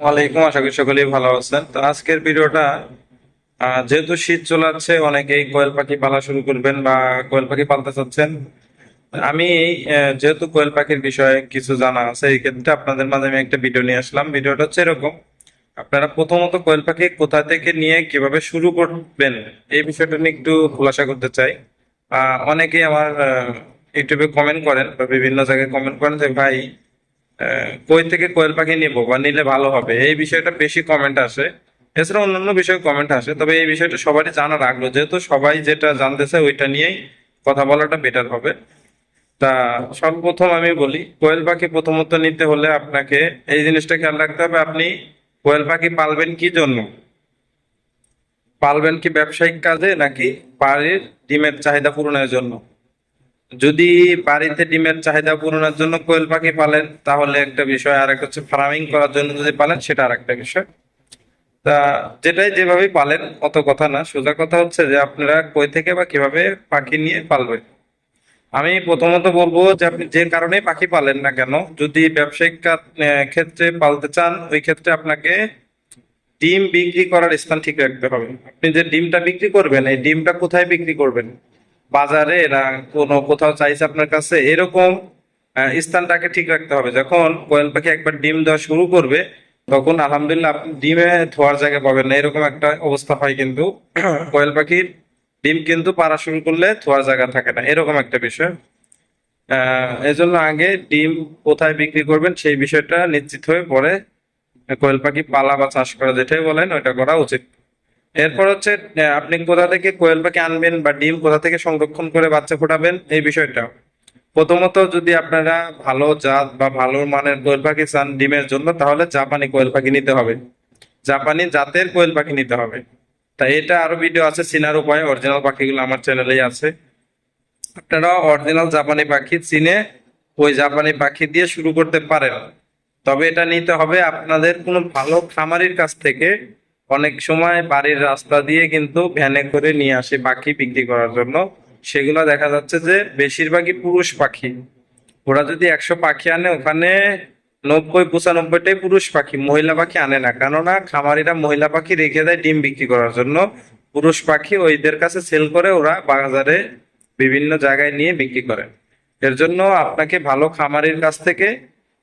আশা করি সকলেই ভালো আছেন। তো আজকের ভিডিওটা যেহেতু শীত চলে যাচ্ছে অনেকেই কোয়েল পাখি পালা শুরু করবেন বা কোয়েল পাখি পালতে চাচ্ছেন। আমি যেহেতু কোয়েল পাখির বিষয়ে কিছু জানা আছে, এই ক্ষেত্রে আপনাদের মাঝে আমি একটা ভিডিও নিয়ে আসলাম। ভিডিওটা হচ্ছে এরকম, আপনারা প্রথমত কোয়েল পাখি কোথা থেকে নিয়ে কীভাবে শুরু করবেন, এই বিষয়টা নিয়ে একটু খোলাসা করতে চাই। অনেকেই আমার ইউটিউবে কমেন্ট করেন বা বিভিন্ন জায়গায় কমেন্ট করেন যে, ভাই কই থেকে কোয়েল পাখি নিব বা নিলে ভালো হবে? এই বিষয়টা বেশি কমেন্ট আসে। এছাড়া অন্যান্য বিষয়ে কমেন্ট আসে। তবে এই বিষয়টা সবারই জানার আগ্রহ। যেহেতু সবাই যেটা জানতে চায় ওইটা নিয়েই কথা বলাটা বেটার হবে। তা সর্বপ্রথম আমি বলি, কোয়েল পাখি প্রথমত নিতে হলে আপনাকে এই জিনিসটা খেয়াল রাখতে হবে। আপনি কোয়েল পাখি পালবেন কি জন্য? পালবেন কি ব্যবসায়িক কাজে নাকি বাড়ির ডিমের চাহিদা পূরণের জন্য? যদি বাড়িতে ডিমের চাহিদা পূরণের জন্য কোয়েল পাখি পালেন, তাহলে একটা বিষয় আর একটা হচ্ছে ফার্মিং করার জন্য যদি পালেন, সেটা আর একটা বিষয়। তা যেটাই যেভাবেই পালেন, অত কথা না। সোজা কথা হচ্ছে যে আপনারা কই থেকে বা কীভাবে পাখি নিয়ে পালবেন? আমি প্রথমত বলব যে আপনি যে কারণে পাখি পালেন না কেন, যদি ব্যবসায়িক ক্ষেত্রে পালতে চান, ওই ক্ষেত্রে আপনাকে ডিম বিক্রি করার স্থান ঠিক রাখতে হবে। আপনি যে ডিমটা বিক্রি করবেন, এই ডিমটা কোথায় বিক্রি করবেন? বাজারে না কোনো কোথাও চাইছে আপনার কাছে, এরকম স্থানটাকে ঠিক রাখতে হবে। যখন কোয়েল পাখি একবার ডিম দেওয়া শুরু করবে, তখন আলহামদুলিল্লাহ আপনি ডিমে ধোয়ার জায়গা পাবেন না। এরকম একটা অবস্থা হয় কিন্তু। কোয়েল পাখির ডিম কিন্তু পাড়া শুরু করলে ধোয়ার জায়গা থাকে না। এরকম একটা বিষয়। এজন্য আগে ডিম কোথায় বিক্রি করবেন সেই বিষয়টা নিশ্চিত হয়ে পরে কোয়েল পাখি পালা বা চাষ করা যেটাই বলেন, ওইটা করা উচিত। এরপর হচ্ছে আপনি কোথা থেকে কোয়েল পাখি আনবেন বা ডিম কোথা থেকে সংরক্ষণ করে বাচ্চা ফোটাবেন, এই বিষয়টা। প্রথমত যদি আপনারা ভালো জাত বা ভালো মানের কোয়েল পাখি চান ডিমের জন্য, তাহলে জাপানি কোয়েল পাখি নিতে হবে। জাপানি জাতের কোয়েল পাখি নিতে হবে। তা এটা আরও ভিডিও আছে চিনার উপায় অরিজিনাল পাখিগুলো আমার চ্যানেলেই আছে। আপনারা অরিজিনাল জাপানি পাখি চিনে ওই জাপানি পাখি দিয়ে শুরু করতে পারেন। তবে এটা নিতে হবে আপনাদের কোনো ভালো খামারির কাছ থেকে অনেক সময় বাড়ির রাস্তা দিয়ে কিন্তু ভ্যানে করে নিয়ে আসে পাখি বিক্রি করার জন্য। সেগুলো দেখা যাচ্ছে যে বেশিরভাগই পুরুষ পাখি। ওরা যদি একশো পাখি আনে, ওখানে নব্বই, পঁচানব্বইটাই পুরুষ পাখি, মহিলা পাখি আনে না। কেননা খামারিরা মহিলা পাখি রেখে দেয় ডিম বিক্রি করার জন্য। পুরুষ পাখি ওইদের কাছে সেল করে ওরা বাজারে বিভিন্ন জায়গায় নিয়ে বিক্রি করে। এর জন্য আপনাকে ভালো খামারির কাছ থেকে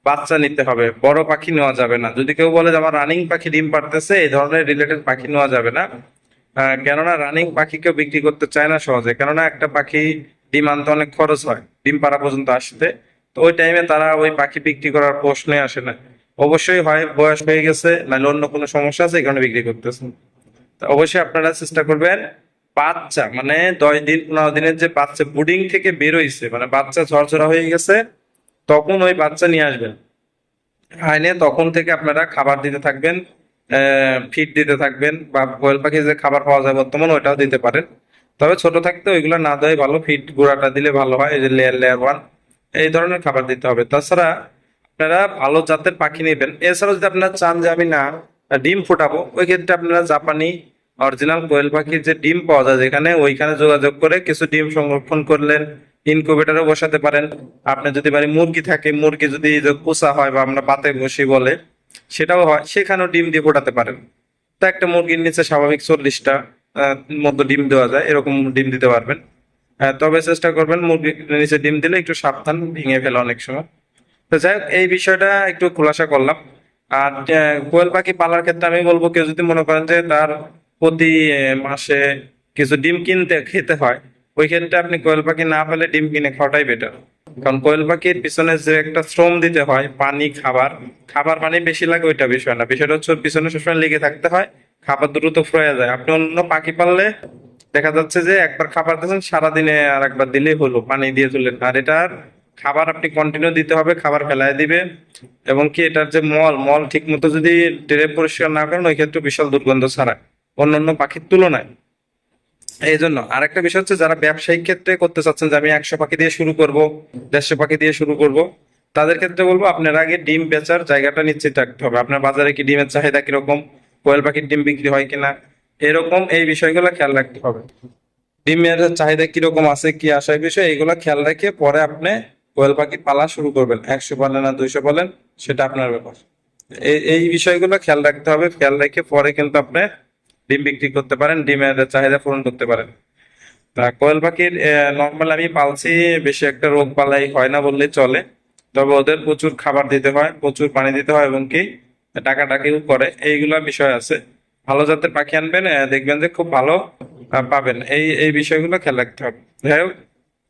বাচ্চা নিতে হবে বড় পাখি নেওয়া যাবে না। যদি কেউ বলে যে আমার রানিং পাখি ডিম পারতেছে এই ধরনের রিলেটেড পাখি নেওয়া যাবে না। আহ, কেননা রানিং পাখি কেউ বিক্রি করতে চায় না সহজে। কেননা একটা পাখি ডিম আনতে অনেক খরচ হয় ডিম পাড়া পর্যন্ত আসতে। তো ওই টাইমে তারা ওই পাখি বিক্রি করার প্রশ্নে আসে না। অবশ্যই হয় বয়স হয়ে গেছে নাহলে অন্য কোনো সমস্যা আছে এই কারণে বিক্রি করতেছেন তো অবশ্যই আপনারা চেষ্টা করবেন বাচ্চা মানে দশ দিন পনেরো দিনের যে বাচ্চা বুডিং থেকে বেরোইছে মানে বাচ্চা ঝরঝরা হয়ে গেছে তখন ওই বাচ্চা নিয়ে আসবেন। আইনে তখন থেকে আপনারা খাবার দিতে থাকবেন ফিড দিতে থাকবেন বা কোয়েল পাখি যে খাবার পাওয়া যায় বর্তমানে ওইটাও দিতে পারেন। তবে ছোট থাকতে ওইগুলো না দেওয়াই ভালো ফিড গুঁড়াটা দিলে ভালো হয়, এই যে লেয়ার লেয়ার ওয়ান এই ধরনের খাবার দিতে হবে। তাছাড়া আপনারা ভালো জাতের পাখি নেবেন। এছাড়াও যদি আপনারা চান যে আমি না, ডিম ফোটাবো, ওই ক্ষেত্রে আপনারা জাপানি অরিজিনাল কোয়েল পাখির যে ডিম পাওয়া যায় যেখানে ওইখানে যোগাযোগ করে কিছু ডিম সংরক্ষণ করলেন ইনকুবেটারও বসাতে পারেন। আপনি যদি বাড়ি মুরগি থাকে, মুরগি যদি পোষা হয় বা আমরা পাতে বসি বলে, সেটাও হয়, সেখানেও ডিম দিয়ে ফোটাতে পারেন। তা একটা মুরগির নিচে স্বাভাবিক চল্লিশটা মতো ডিম দেওয়া যায়, এরকম ডিম দিতে পারবেন। তবে চেষ্টা করবেন মুরগির নিচে ডিম দিলে একটু সাবধান ভেঙে ফেলে অনেক সময়। তো যাই হোক, এই বিষয়টা একটু খোলাসা করলাম। আর কোয়েল পাখি পালার ক্ষেত্রে আমি বলব, কেউ যদি মনে করেন যে তার প্রতি মাসে কিছু ডিম কিনতে, খেতে হয় ওই ক্ষেত্রে আপনি কোয়েল পাখি না পেলে ডিম কিনে খাওয়াটাই বেটার কারণ কোয়েল পাখির পিছনে যে একটা শ্রম দিতে হয়, পানি, খাবার খাবার পানি বেশি লাগে ওইটা বিষয় না। বিষয়টা হচ্ছে পিছনে সবসময় লেগে থাকতে হয়, খাবার দ্রুত ফুরাইয়া যায়। আপনি অন্য পাখি পাললে দেখা যাচ্ছে যে একবার খাবার দিচ্ছেন সারাদিনে আর একবার দিলেই হলো, পানি দিয়ে তুললেন। আর এটার খাবার আপনি কন্টিনিউ দিতে হবে, খাবার ফেলায় দিবে। এবং কি এটার যে মল মল ঠিক মতো যদি ট্রে পরিষ্কার না করেন, ওই ক্ষেত্রে বিশাল দুর্গন্ধ ছাড়ায়। অন্য পাখির তুলনায়। এই জন্য আরেকটা বিষয় হচ্ছে যারা ব্যবসায়িক ক্ষেত্রে করতে চাচ্ছেন যে আমি একশো পাখি দিয়ে শুরু করব, দেড়শো পাখি দিয়ে শুরু করব, তাদের ক্ষেত্রে বলব আপনার আগে ডিম বেচার জায়গাটা নিশ্চিত রাখতে হবে। আপনার বাজারে কি ডিমের চাহিদা কীরকম, কোয়েল পাখির ডিম বিক্রি হয় কিনা, এরকম এই বিষয়গুলো খেয়াল রাখতে হবে। ডিমের চাহিদা কীরকম আছে, কি আসে এই বিষয় এইগুলো খেয়াল রেখে পরে আপনি কোয়েল পাখি পালা শুরু করবেন। একশো পালেন না দুইশো পালেন, সেটা আপনার ব্যাপার। এই এই বিষয়গুলো খেয়াল রাখতে হবে, খেয়াল রেখে পরে কিন্তু আপনি ডিম বিক্রি করতে পারেন, ডিমের চাহিদা পূরণ করতে পারেন। তা কোয়েল পাখির নর্মাল আমি পালছি, বেশি একটা রোগ বালাই হয় না বললে চলে। তবে ওদের প্রচুর খাবার দিতে হয়, প্রচুর পানি দিতে হয় এবং কি, ডাকাডাকিও করে। এইগুলা বিষয় আছে। ভালো জাতের পাখি আনবেন দেখবেন যে খুব ভালো পাবেন। এই এই বিষয়গুলো খেয়াল রাখতে হবে। যাই হোক,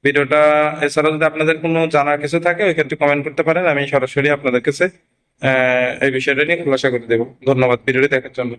ভিডিওটা এছাড়া যদি আপনাদের কোনো জানার কিছু থাকে ওই ক্ষেত্রে কমেন্ট করতে পারেন। আমি সরাসরি আপনাদের কাছে এই বিষয়টা নিয়ে খোলাসা করে দেবো। ধন্যবাদ, ভিডিওটি দেখার জন্য।